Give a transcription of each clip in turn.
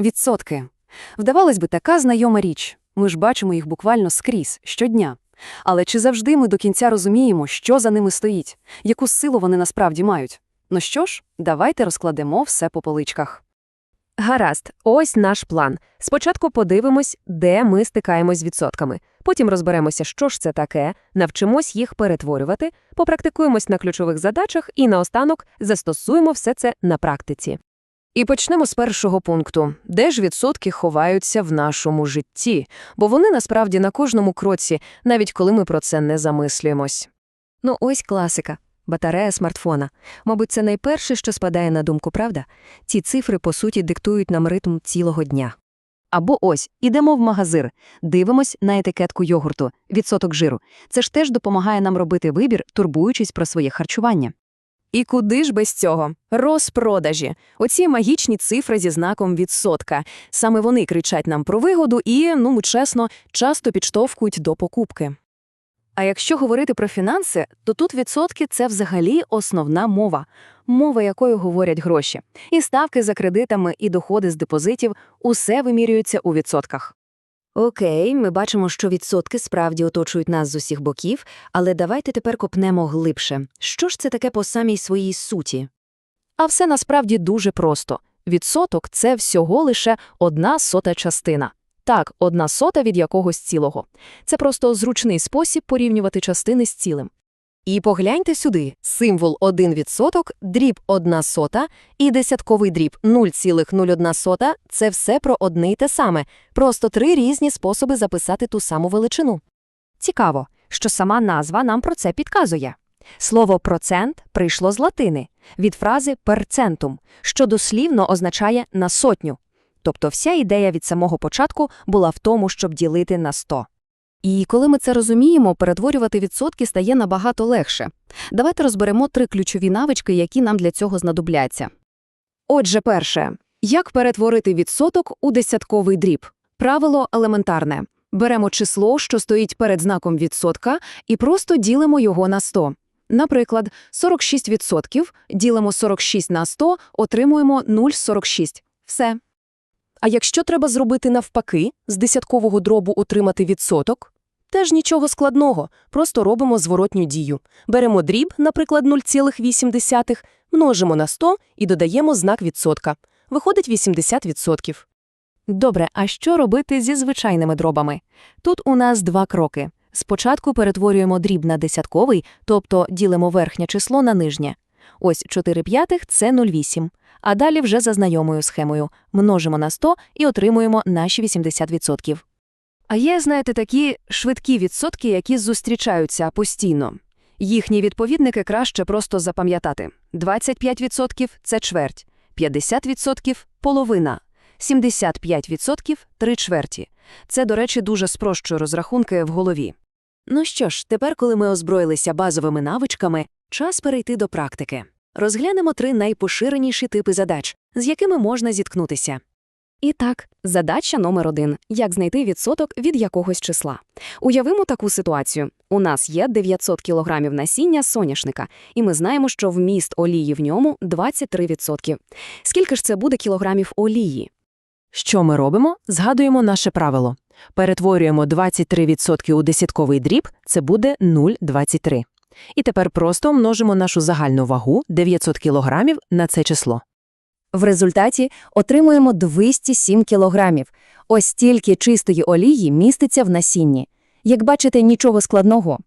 Відсотки. Вдавалось би, така знайома річ. Ми ж бачимо їх буквально скрізь, щодня. Але чи завжди ми до кінця розуміємо, що за ними стоїть, яку силу вони насправді мають? Ну що ж, давайте розкладемо все по поличках. Гаразд, ось наш план. Спочатку подивимось, де ми стикаємось з відсотками. Потім розберемося, що ж це таке, навчимось їх перетворювати, попрактикуємось на ключових задачах і наостанок застосуємо все це на практиці. І почнемо з першого пункту. Де ж відсотки ховаються в нашому житті? Бо вони насправді на кожному кроці, навіть коли ми про це не замислюємось. Ну ось класика. Батарея смартфона. Мабуть, це найперше, що спадає на думку, правда? Ці цифри, по суті, диктують нам ритм цілого дня. Або ось, ідемо в магазир, дивимось на етикетку йогурту, відсоток жиру. Це ж теж допомагає нам робити вибір, турбуючись про своє харчування. І куди ж без цього? Розпродажі. Оці магічні цифри зі знаком відсотка. Саме вони кричать нам про вигоду і, ну чесно, часто підштовхують до покупки. А якщо говорити про фінанси, то тут відсотки – це взагалі основна мова. Мова, якою говорять гроші. І ставки за кредитами, і доходи з депозитів – усе вимірюється у відсотках. Окей, ми бачимо, що відсотки справді оточують нас з усіх боків, але давайте тепер копнемо глибше. Що ж це таке по самій своїй суті? А все насправді дуже просто. Відсоток – це всього лише одна сота частина. Так, одна сота від якогось цілого. Це просто зручний спосіб порівнювати частини з цілим. І погляньте сюди. Символ 1%, дріб 1 сота і десятковий дріб 0,01 сота – це все про одне й те саме. Просто три різні способи записати ту саму величину. Цікаво, що сама назва нам про це підказує. Слово «процент» прийшло з латини, від фрази «перцентум», що дослівно означає «на сотню». Тобто вся ідея від самого початку була в тому, щоб ділити на 100. І коли ми це розуміємо, перетворювати відсотки стає набагато легше. Давайте розберемо три ключові навички, які нам для цього знадобляться. Отже, перше. Як перетворити відсоток у десятковий дріб? Правило елементарне. Беремо число, що стоїть перед знаком відсотка, і просто ділимо його на 100. Наприклад, 46% ділимо 46 на 100, отримуємо 0,46. Все. А якщо треба зробити навпаки, з десяткового дробу отримати відсоток? Теж нічого складного, просто робимо зворотню дію. Беремо дріб, наприклад, 0,8, множимо на 100 і додаємо знак відсотка. Виходить 80%. Добре, а що робити зі звичайними дробами? Тут у нас два кроки. Спочатку перетворюємо дріб на десятковий, тобто ділимо верхнє число на нижнє. Ось 4 п'ятих – це 0,8. А далі вже за знайомою схемою. Множимо на 100 і отримуємо наші 80%. А є, знаєте, такі швидкі відсотки, які зустрічаються постійно. Їхні відповідники краще просто запам'ятати. 25% – це чверть, 50% – половина, 75% – три чверті. Це, до речі, дуже спрощує розрахунки в голові. Ну що ж, тепер, коли ми озброїлися базовими навичками, час перейти до практики. Розглянемо три найпоширеніші типи задач, з якими можна зіткнутися. І так, задача номер один – як знайти відсоток від якогось числа. Уявимо таку ситуацію. У нас є 900 кілограмів насіння соняшника, і ми знаємо, що вміст олії в ньому 23%. Скільки ж це буде кілограмів олії? Що ми робимо? Згадуємо наше правило. Перетворюємо 23% у десятковий дріб, це буде 0,23. І тепер просто множимо нашу загальну вагу 900 кілограмів на це число. В результаті отримуємо 207 кілограмів. Ось стільки чистої олії міститься в насінні. Як бачите, нічого складного.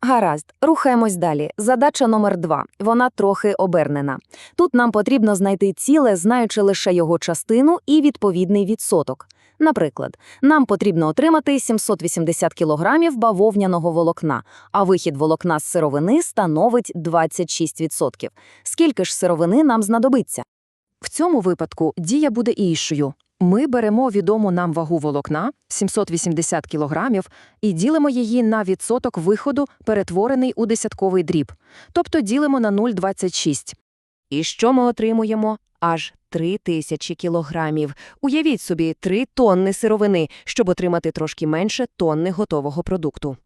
Гаразд, рухаємось далі. Задача номер два. Вона трохи обернена. Тут нам потрібно знайти ціле, знаючи лише його частину і відповідний відсоток. Наприклад, нам потрібно отримати 780 кілограмів бавовняного волокна, а вихід волокна з сировини становить 26%. Скільки ж сировини нам знадобиться? В цьому випадку дія буде іншою. Ми беремо відому нам вагу волокна 780 кілограмів і ділимо її на відсоток виходу, перетворений у десятковий дріб, тобто ділимо на 0,26. І що ми отримуємо? Аж 3 тисячі кілограмів. Уявіть собі, 3 тонни сировини, щоб отримати трошки менше тонни готового продукту.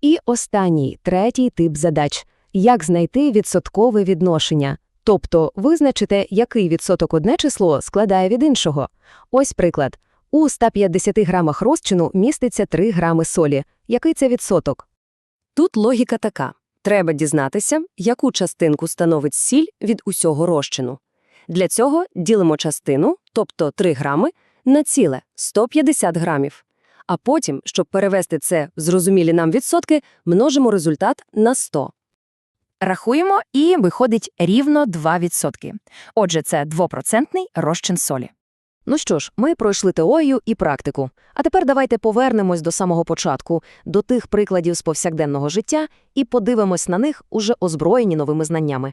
І останній, третій тип задач – як знайти відсоткове відношення. Тобто визначите, який відсоток одне число складає від іншого. Ось приклад. У 150 грамах розчину міститься 3 грами солі. Який це відсоток? Тут логіка така. Треба дізнатися, яку частинку становить сіль від усього розчину. Для цього ділимо частину, тобто 3 грами, на ціле – 150 грамів. А потім, щоб перевести це в зрозумілі нам відсотки, множимо результат на 100. Рахуємо, і виходить рівно 2%. Отже, це двопроцентний розчин солі. Ну що ж, ми пройшли теорію і практику. А тепер давайте повернемось до самого початку, до тих прикладів з повсякденного життя і подивимось на них уже озброєні новими знаннями.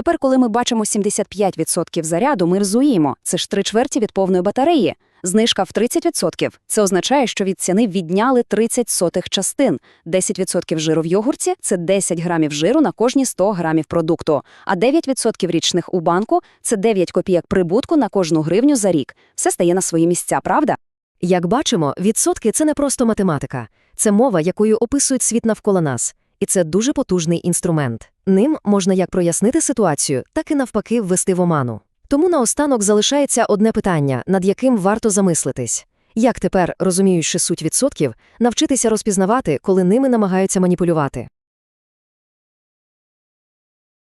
Тепер, коли ми бачимо 75% заряду, ми розуміємо – це ж три чверті від повної батареї. Знижка в 30% – це означає, що від ціни відняли 30 сотих частин. 10% жиру в йогурті – це 10 грамів жиру на кожні 100 грамів продукту. А 9% річних у банку – це 9 копійок прибутку на кожну гривню за рік. Все стає на свої місця, правда? Як бачимо, відсотки – це не просто математика. Це мова, якою описують світ навколо нас. І це дуже потужний інструмент. Ним можна як прояснити ситуацію, так і навпаки ввести в оману. Тому наостанок залишається одне питання, над яким варто замислитись. Як тепер, розуміючи суть відсотків, навчитися розпізнавати, коли ними намагаються маніпулювати?